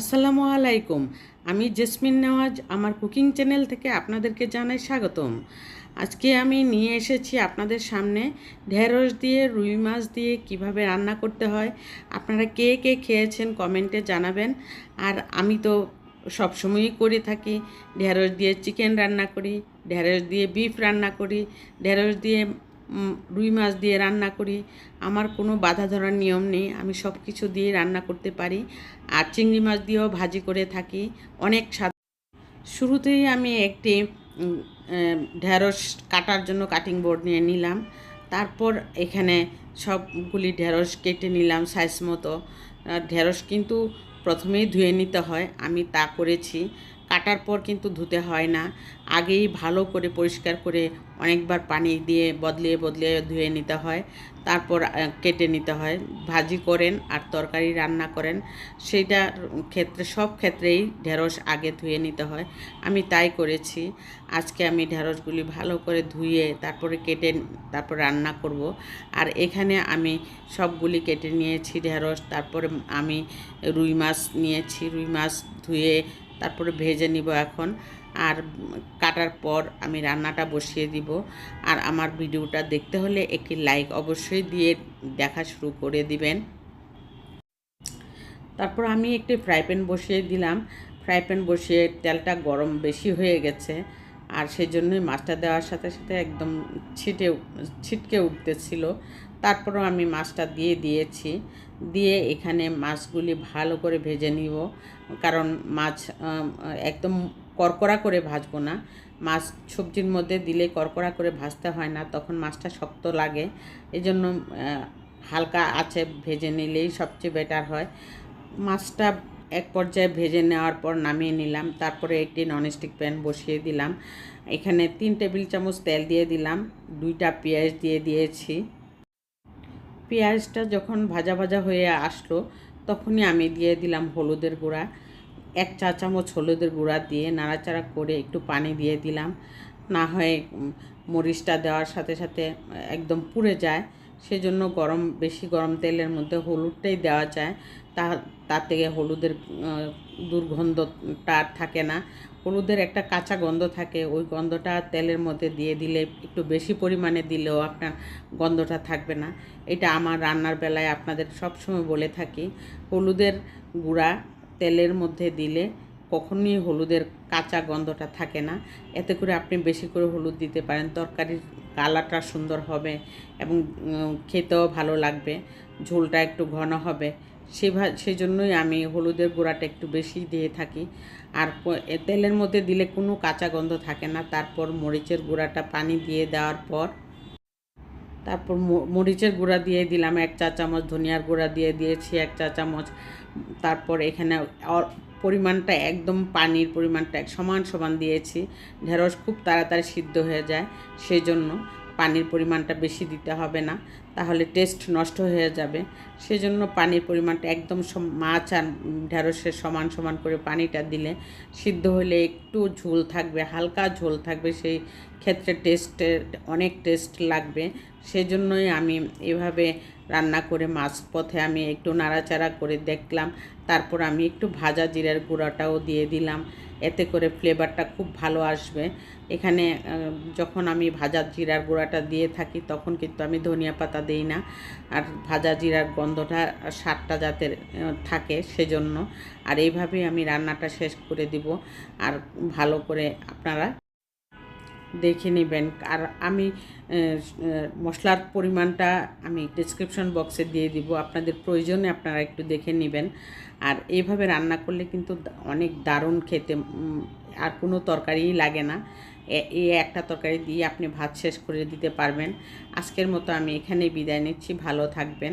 আসসালামু আলাইকুম। আমি জেসমিন নেওয়াজ, আমার কুকিং চ্যানেল থেকে আপনাদেরকে জানাই স্বাগতম। আজকে আমি নিয়ে এসেছি আপনাদের সামনে ঢেঁড়স দিয়ে, রুই মাছ দিয়ে কীভাবে রান্না করতে হয়। আপনারা কে কে খেয়েছেন কমেন্টে জানাবেন। আর আমি তো সবসময়ই করে থাকি, ঢেঁড়স দিয়ে চিকেন রান্না করি, ঢেঁড়স দিয়ে বিফ রান্না করি, ঢেঁড়স দিয়ে রুই মাছ দিয়ে রান্না করি। আমার কোনো বাধা ধরার নিয়ম নেই। আমি সব কিছু দিয়ে রান্না করতে পারি। আর চিংড়ি মাছ দিয়েও ভাজি করে থাকি। অনেক স্বাদ। শুরুতেই আমি একটি ঢেঁড়স কাটার জন্য কাটিং বোর্ড নিয়ে নিলাম। তারপর এখানে সবগুলি ঢেঁড়স কেটে নিলাম সাইজ মতো। ঢেঁড়স কিন্তু প্রথমেই ধুয়ে নিতে হয়। আমি তা করেছি। কাটার পর কিন্তু ধুতে হয় না। আগেই ভালো করে পরিষ্কার করে অনেকবার পানি দিয়ে বদলিয়ে বদলিয়ে ধুয়ে নিতে হয়। তারপর কেটে নিতে হয়। ভাজি করেন আর তরকারি রান্না করেন। সেইটার ক্ষেত্রে, সব ক্ষেত্রেই ঢেঁড়স আগে ধুয়ে নিতে হয়। আমি তাই করেছি। আজকে আমি ঢেঁড়সগুলি ভালো করে ধুয়ে তারপরে কেটে তারপর রান্না করব। আর এখানে আমি সবগুলি কেটে নিয়েছি ঢেঁড়স। তারপরে আমি রুই মাছ নিয়েছি। রুই মাছ ধুয়ে তারপরে ভেজে নিব এখন। আর কাটার পর আমি রান্নাটা বসিয়ে দিব। আর আমার ভিডিওটা দেখতে হলে একটি লাইক অবশ্যই দিয়ে দেখা শুরু করে দিবেন। তারপর আমি একটি ফ্রাই প্যান বসিয়ে দিলাম। ফ্রাই প্যান বসিয়ে তেলটা গরম বেশি হয়ে গেছে। আর সেই জন্যই মাছটা দেওয়ার সাথে সাথে একদম ছিটে ছিটকে উঠতেছিল। তারপরও আমি মাছটা দিয়ে দিয়েছি। দিয়ে এখানে মাছগুলি ভালো করে ভেজে নিব। কারণ মাছ একদম কড়কড়া করে ভাজবো না। মাছ সবজির মধ্যে দিলে কড়কড়া করে ভাজতে হয় না, তখন মাছটা শক্ত লাগে। এই জন্য হালকা আছে ভেজে নিলেই সবচেয়ে বেটার হয়। মাছটা এক পর্যায়ে ভেজে নেওয়ার পর নামিয়ে নিলাম। তারপরে একটি ননস্টিক প্যান বসিয়ে দিলাম। এখানে তিন টেবিল চামচ তেল দিয়ে দিলাম। দুইটা পেঁয়াজ দিয়ে দিয়েছি। পেঁয়াজটা যখন ভাজা ভাজা হয়ে আসলো, তখনই আমি দিয়ে দিলাম হলুদের গুঁড়া। এক চা চামচ হলুদের গুঁড়া দিয়ে নাড়াচাড়া করে একটু পানি দিয়ে দিলাম। না হয় মরিচটা দেওয়ার সাথে সাথে একদম পুড়ে যায়। সেজন্য গরম, বেশি গরম তেলের মধ্যে হলুদটাই দেওয়া যায়। তা, তার থেকে হলুদের দুর্গন্ধটা থাকে না। হলুদের একটা কাঁচা গন্ধ থাকে। ওই গন্ধটা তেলের মধ্যে দিয়ে দিলে, একটু বেশি পরিমাণে দিলেও আপনার গন্ধটা থাকবে না। এটা আমার রান্নার বেলায় আপনাদের সবসময় বলে থাকি। হলুদের গুঁড়া তেলের মধ্যে দিলে কখনই হলুদের কাঁচা গন্ধটা থাকে না। এতে করে আপনি বেশি করে হলুদ দিতে পারেন। তরকারির কালারটা সুন্দর হবে এবং খেতেও ভালো লাগবে। ঝোলটা একটু ঘন হবে। সেভা সেই জন্যই আমি হলুদের গুঁড়াটা একটু বেশি দিয়ে থাকি। আর তেলের মধ্যে দিলে কোনো কাঁচা গন্ধ থাকে না। তারপর মরিচের গুঁড়াটা পানি দিয়ে দেওয়ার পর, তারপর মরিচের গুঁড়া দিয়ে দিলাম এক চা চামচ, ধনিয়ার গুঁড়া দিয়ে দিয়েছি এক চা চামচ। তারপর এখানে পরিমাণটা একদম পানির পরিমাণটা সমান সমান দিয়েছি। ঢেঁড়স খুব তাড়াতাড়ি সিদ্ধ হয়ে যায় সেই জন্য পানির পরিমাণটা বেশি দিতে হবে না, তাহলে টেস্ট নষ্ট হয়ে যাবে। সেজন্য পানির পরিমাণটা একদম মাছ আর ঢেঁড়সের সমান সমান করে পানিটা দিলে সিদ্ধ হলে একটু ঝোল থাকবে, হালকা ঝোল থাকবে, সেই ক্ষেত্রে টেস্টের অনেক টেস্ট লাগবে। সেজন্যই আমি এভাবে রান্না করে মাছ পথে আমি একটু নাড়াচাড়া করে দেখলাম। তারপর আমি একটু ভাজা জিরার গুঁড়াটাও দিয়ে দিলাম। এতে করে ফ্লেভারটা খুব ভালো আসবে। এখানে যখন আমি ভাজা জিরার গুঁড়াটা দিয়ে থাকি, তখন কিন্তু আমি ধনিয়া পাতা দিই না। আর ভাজা জিরার গন্ধটা, স্বাদটা যাতে থাকে সেজন্য। আর এইভাবেই আমি রান্নাটা শেষ করে দিব। আর ভালো করে আপনারা দেখে নেবেন। আর আমি মশলার পরিমাণটা আমি ডিসক্রিপশন বক্সে দিয়ে দিব। আপনাদের প্রয়োজনে আপনারা একটু দেখে নেবেন। আর এইভাবে রান্না করলে কিন্তু অনেক দারুণ খেতে আর কোনো তরকারিই লাগে না। এই একটা তরকারি দিয়ে আপনি ভাত শেষ করে দিতে পারবেন। আজকের মতো আমি এখানেই বিদায় নিচ্ছি। ভালো থাকবেন।